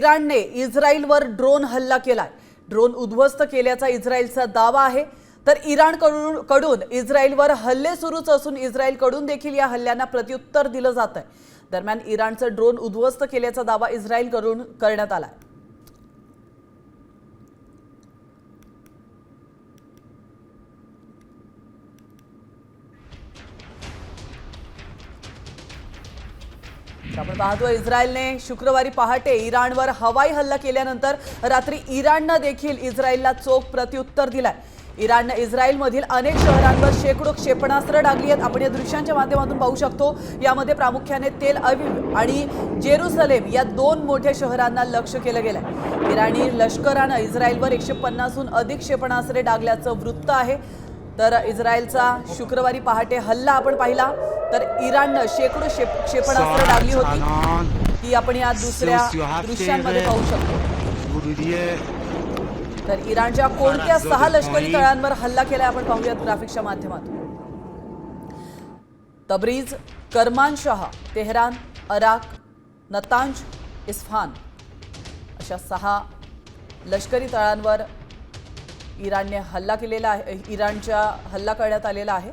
इराणने इस्रायलवर ड्रोन हल्ला केलाय. ड्रोन उद्ध्वस्त केल्याचा इस्रायलचा दावा आहे. तर इराणकडून कडून इस्रायलवर हल्ले सुरूच असून इस्रायलकडून देखील या हल्ल्यांना प्रत्युत्तर दिलं जात आहे दरम्यान इराणचं ड्रोन उद्ध्वस्त केल्याचा दावा इस्रायलकडून करण्यात आला आहे आपण पाहतो इस्रायलने शुक्रवारी पहाटे इराणवर हवाई हल्ला केल्यानंतर रात्री इराणनं देखील इस्रायलला चोख प्रत्युत्तर दिलाय. इराणनं इस्रायलमधील अनेक शहरांवर शेकडो क्षेपणास्त्र डागली आहेत. आपण या दृश्यांच्या माध्यमातून पाहू शकतो यामध्ये प्रामुख्याने तेल अविव आणि जेरुसलेम या दोन मोठ्या शहरांना लक्ष केलं गेलंय. इराणी लष्करानं इस्रायलवर एकशे पन्नासहून अधिक क्षेपणास्त्रे डागल्याचं वृत्त आहे. तर इस्रायलचा शुक्रवारी पहाटे हल्ला आपण पाहिला. तर इराणनं शेकडो क्षेप क्षेपणास्त्र डागली होती. ती आपण या दुसऱ्या दृश्यांमध्ये पाहू शकतो. तर इराणच्या कोणत्या सहा लष्करी तळांवर हल्ला केलाय आपण पाहूयात ग्राफिक्सच्या माध्यमातून. तब्रीज करमानशाह तेहरान अराक नतांज इस्फान अशा सहा लष्करी तळांवर इराणने हल्ला केलेला आहे इराणच्या हल्ला करण्यात आलेला आहे.